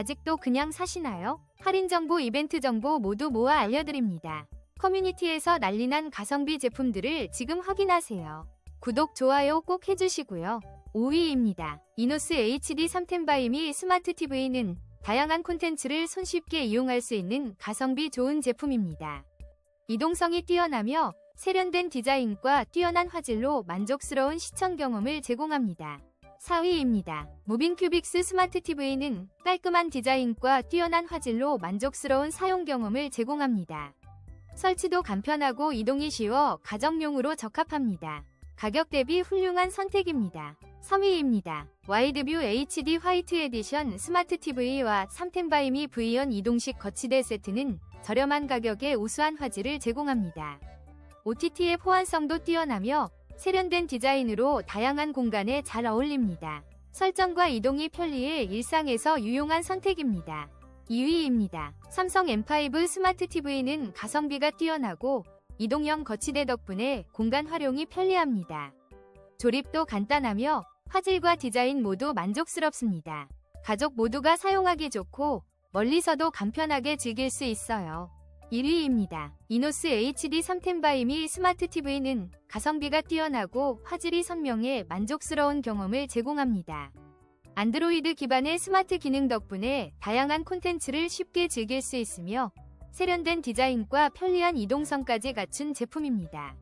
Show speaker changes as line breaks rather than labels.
아직도 그냥 사시나요? 할인 정보, 이벤트 정보 모두 모아 알려드립니다. 커뮤니티에서 난리난 가성비 제품들을 지금 확인하세요. 구독, 좋아요 꼭 해주시고요. 5위입니다. 이노스 HD 3템 바이 미 스마트 TV는 다양한 콘텐츠를 손쉽게 이용할 수 있는 가성비 좋은 제품입니다. 이동성이 뛰어나며 세련된 디자인과 뛰어난 화질로 만족스러운 시청 경험을 제공합니다. 4위입니다. 무빙 큐빅스 스마트 TV는 깔끔한 디자인과 뛰어난 화질로 만족스러운 사용 경험을 제공합니다. 설치도 간편하고 이동이 쉬워 가정용으로 적합합니다. 가격 대비 훌륭한 선택입니다. 3위입니다. 와이드뷰 HD 화이트 에디션 스마트 TV와 3템바이미 V연 이동식 거치대 세트는 저렴한 가격에 우수한 화질을 제공합니다. OTT의 호환성도 뛰어나며 세련된 디자인으로 다양한 공간에 잘 어울립니다. 설정과 이동이 편리해 일상에서 유용한 선택입니다. 2위입니다. 삼성 M5 스마트 TV는 가성비가 뛰어나고 이동형 거치대 덕분에 공간 활용이 편리합니다. 조립도 간단하며 화질과 디자인 모두 만족스럽습니다. 가족 모두가 사용하기 좋고 멀리서도 간편하게 즐길 수 있어요. 1위입니다. 이노스 HD 3템바이미 스마트 TV는 가성비가 뛰어나고 화질이 선명해 만족스러운 경험을 제공합니다. 안드로이드 기반의 스마트 기능 덕분에 다양한 콘텐츠를 쉽게 즐길 수 있으며 세련된 디자인과 편리한 이동성까지 갖춘 제품입니다.